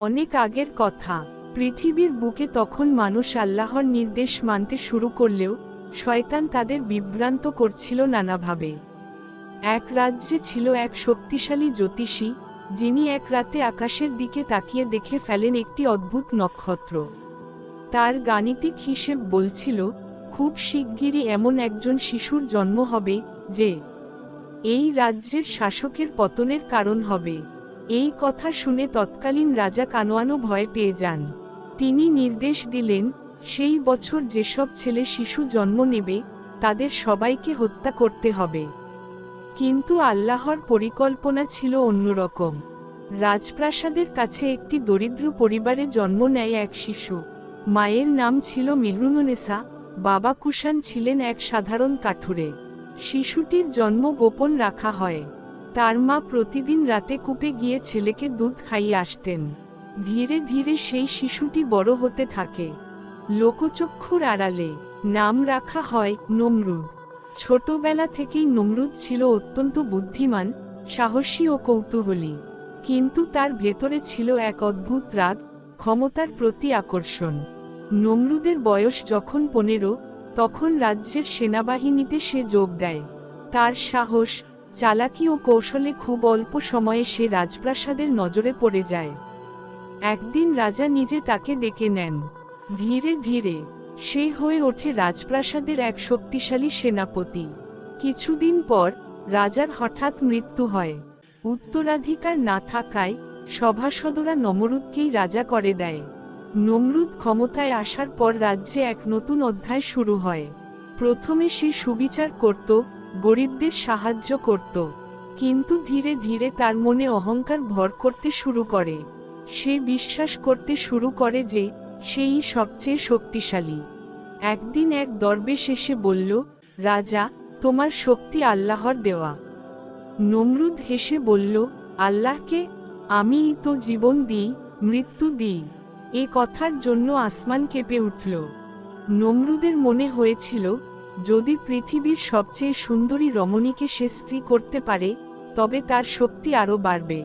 অনেক আগের কথা। পৃথিবীর বুকে তখন মানুষ আল্লাহর নির্দেশ মানতে শুরু করলেও, শয়তান তাদের বিভ্রান্ত করছিল নানাভাবে। এক রাজ্যে ছিল এক শক্তিশালী জ্যোতিষী, যিনি এক রাতে আকাশের দিকে তাকিয়ে দেখে ফেলেন একটি অদ্ভুত নক্ষত্র। তার গাণিতিক হিসেব বলছিল, খুব শিগগিরই এমন একজন শিশুর জন্ম হবে, যে এই রাজ্যের শাসকের পতনের কারণ হবে। এই কথা শুনে তৎকালীন রাজা কানোয়ানো ভয় পেয়ে যান। তিনি নির্দেশ দিলেন, সেই বছর যেসব ছেলে শিশু জন্ম নেবে, তাদের সবাইকে হত্যা করতে হবে। কিন্তু আল্লাহর পরিকল্পনা ছিল অন্যরকম। রাজপ্রাসাদের কাছে একটি দরিদ্র পরিবারে জন্ম নেয় এক শিশু। মায়ের নাম ছিল মেহরুননেসা বাবা কুষাণ ছিলেন এক সাধারণ কাঠুরে। শিশুটির জন্ম গোপন রাখা হয়। তার মা প্রতিদিন রাতে কূপে গিয়ে ছেলেকে দুধ খাইয়ে আসতেন। ধীরে ধীরে সেই শিশুটি বড় হতে থাকে। লোকচক্ষুর আড়ালে নাম রাখা হয় নমরুদ। ছোটবেলা থেকেই নমরুদ ছিল অত্যন্ত বুদ্ধিমান, সাহসী ও কৌতূহলী। কিন্তু তার ভেতরে ছিল এক অদ্ভুত রাগ, ক্ষমতার প্রতি আকর্ষণ। নমরুদের বয়স যখন পনেরো, তখন রাজ্যের সেনাবাহিনীতে সে যোগ দেয়। তার সাহস চালাকি ও কৌশলে খুব অল্প সময়ে সে রাজপ্রাসাদের নজরে পড়ে যায়। একদিন রাজা নিজে তাকে ডেকে নেন। ধীরে ধীরে সে হয়ে ওঠে রাজপ্রাসাদের এক শক্তিশালী সেনাপতি। কিছুদিন পর রাজার হঠাৎ মৃত্যু হয়। উত্তরাধিকার না থাকায় সভাসদরা নমরুদকেই রাজা করে দেয়। নমরুদ ক্ষমতায় আসার পর রাজ্যে এক নতুন অধ্যায় শুরু হয়। প্রথমে সে সুবিচার করত গরিবদের সাহায্য করত, কিন্তু ধীরে ধীরে তার মনে অহংকার ভর করতে শুরু করে। সে বিশ্বাস করতে শুরু করে যে, সেই সবচেয়ে শক্তিশালী। একদিন এক দরবেশ এসে বলল, রাজা, তোমার শক্তি আল্লাহর দেওয়া। নমরুদ হেসে বলল, আল্লাহকে আমি তো জীবন দিই, মৃত্যু দিই। এ কথার জন্য আসমান কেঁপে উঠল। নমরুদের মনে হয়েছিল যদি পৃথিবীর সবচেয়ে সুন্দরী রমণীকে সে স্ত্রী করতে পারে, তবে তার শক্তি আরও বাড়বে।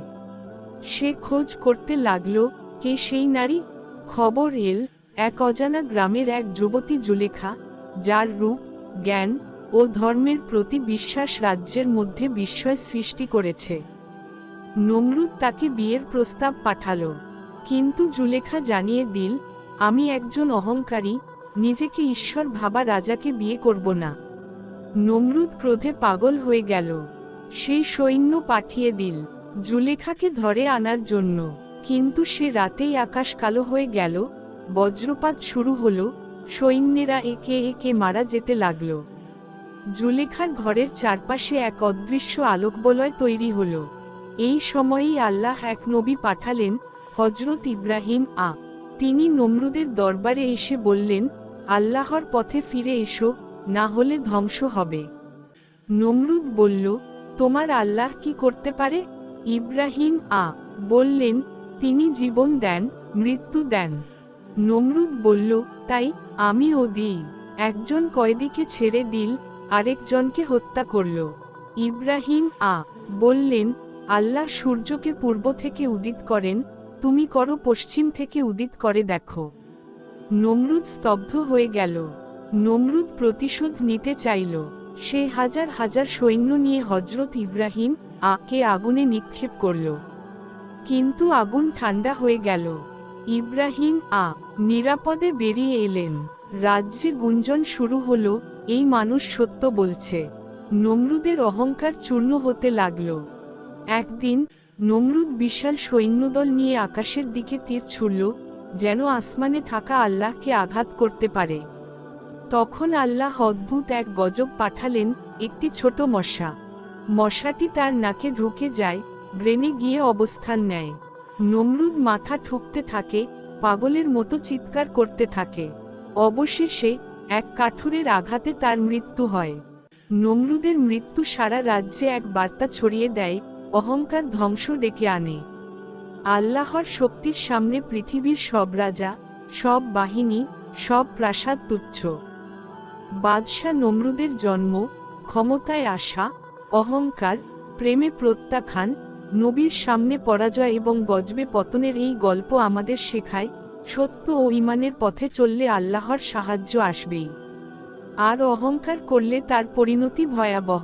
সে খোঁজ করতে লাগল, কে সেই নারী? খবর এল, এক অজানা গ্রামের এক যুবতী জুলেখা, যার রূপ, জ্ঞান ও ধর্মের প্রতি বিশ্বাস রাজ্যের মধ্যে বিস্ময় সৃষ্টি করেছে। নমরুদ তাকে বিয়ের প্রস্তাব পাঠালো। কিন্তু জুলেখা জানিয়ে দিল, আমি একজন অহংকারী নিজেকে ঈশ্বর ভাবা রাজাকে বিয়ে করব না। নমরুদ ক্রোধে পাগল হয়ে গেল। সেই সৈন্য পাঠিয়ে দিল, জুলেখাকে ধরে আনার জন্য। কিন্তু সে রাতেই আকাশ কালো হয়ে গেল, বজ্রপাত শুরু হল, সৈন্যেরা একে একে মারা যেতে লাগল। জুলেখার ঘরের চারপাশে এক অদৃশ্য আলোকবলয় তৈরি হল। এই সময়েই আল্লাহ এক নবী পাঠালেন হজরত ইব্রাহিম আ। তিনি নমরুদের দরবারে এসে বললেন আল্লাহর পথে ফিরে এসো, না হলে ধ্বংস হবে। নমরুদ বলল, তোমার আল্লাহ কি করতে পারে? ইব্রাহিম আ, বললেন, তিনি জীবন দেন, মৃত্যু দেন। নমরুদ বলল, তাই আমিও দিই। একজন কয়েদিকে ছেড়ে দিল, আরেকজনকে হত্যা করল। ইব্রাহিম আ, বললেন, আল্লাহ সূর্যকে পূর্ব থেকে উদিত করেন, তুমি করো পশ্চিম থেকে উদিত করে দেখো। নমরুদ স্তব্ধ হয়ে গেল। নমরুদ প্রতিশোধ নিতে চাইল। সে হাজার হাজার সৈন্য নিয়ে হজরত ইব্রাহিম আকে আগুনে নিক্ষেপ করল। কিন্তু আগুন ঠান্ডা হয়ে গেল। ইব্রাহিম আ, নিরাপদে বেরিয়ে এলেন। রাজ্যে গুঞ্জন শুরু হলো, এই মানুষ সত্য বলছে। নমরুদের অহংকার চূর্ণ হতে লাগল। একদিন নমরুদ বিশাল সৈন্যদল নিয়ে আকাশের দিকে তীর ছুড়ল যেন আসমানে থাকা আল্লাহকে আঘাত করতে পারে। তখন আল্লাহ অদ্ভুত এক গজব পাঠালেন একটি ছোট মশা। মশাটি তার নাকে ঢুকে যায়, ব্রেনে গিয়ে অবস্থান নেয়। নমরুদ মাথা ঠুকতে থাকে, পাগলের মতো চিৎকার করতে থাকে। অবশেষে এক কাঠুরের আঘাতে তার মৃত্যু হয়। নমরুদের মৃত্যু সারা রাজ্যে এক বার্তা ছড়িয়ে দেয়, অহংকার ধ্বংস ডেকে আনে। আল্লাহর শক্তির সামনে পৃথিবীর সব রাজা, সব বাহিনী, সব প্রাসাদ তুচ্ছ। বাদশাহ নমরুদের জন্ম, ক্ষমতায় আসা, অহংকার, প্রেমে প্রত্যাখ্যান, নবীর সামনে পরাজয় এবং গজবে পতনের এই গল্প আমাদের শেখায়, সত্য ও ইমানের পথে চললে আল্লাহর সাহায্য আসবেই। আর অহংকার করলে তার পরিণতি ভয়াবহ।